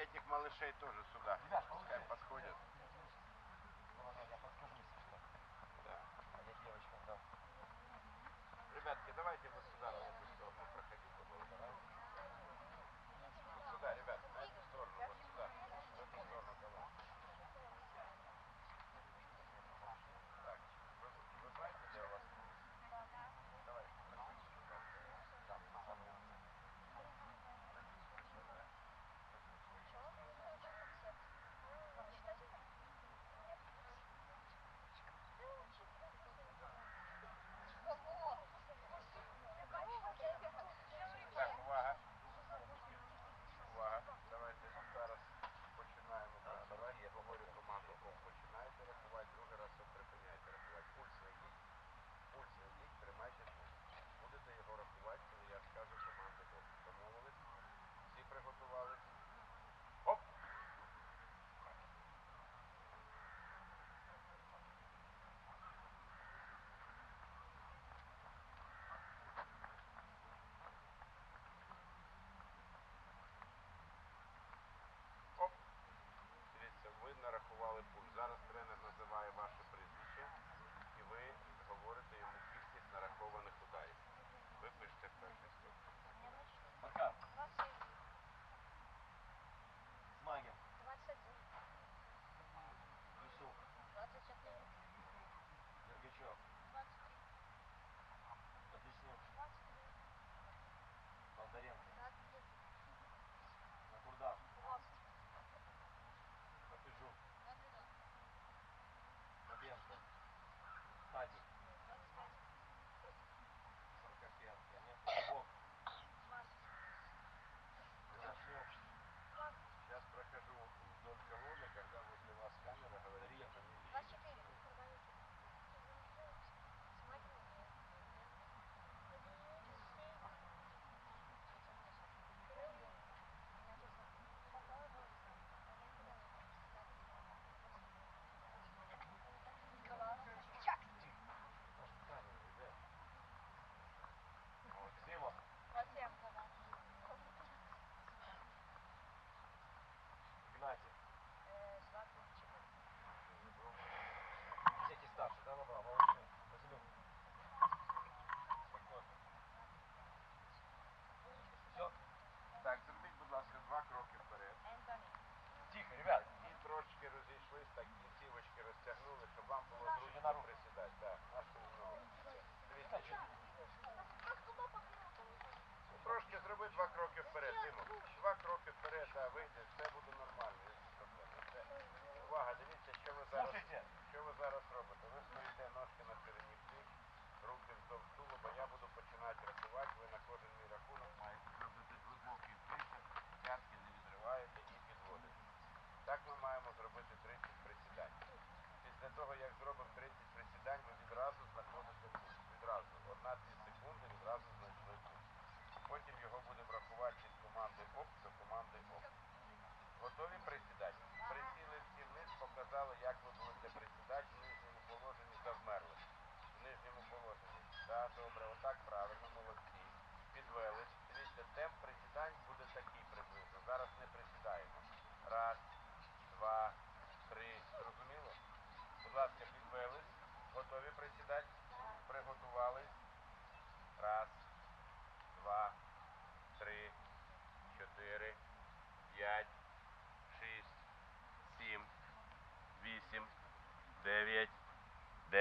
этих малышей тоже сюда. Ребят,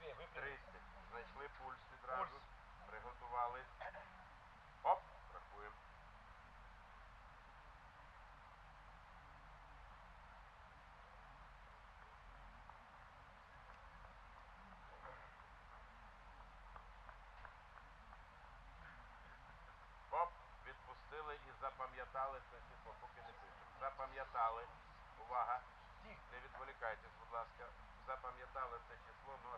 300. Знайшли пульс відразу. Пульс. Приготувались. Оп, рахуємо. Оп, відпустили і запам'ятали це число, поки не пишемо. Запам'ятали. Увага! Не відволікайтесь, будь ласка. Запам'ятали це число. Ну,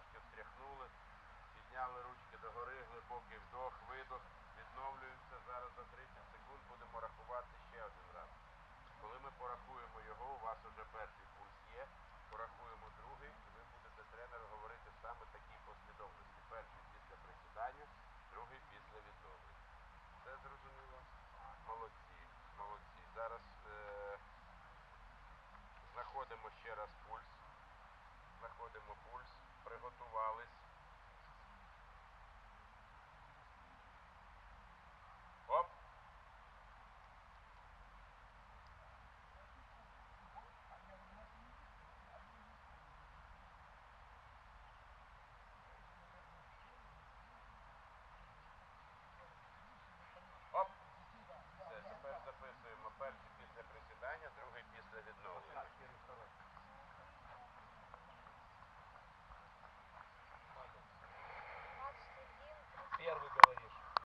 підняли ручки догори, глибокий вдох, видох, відновлюємося. Зараз за 30 секунд будемо рахувати ще один раз. Коли ми порахуємо його, у вас уже перший пульс є, порахуємо другий, і ви будете тренеру говорити саме такій послідовності. Перший після присідання, другий після відновлення. Це зрозуміло? Молодці, молодці. Зараз е- знаходимо ще раз пульс. Знаходимо пульс, приготувались.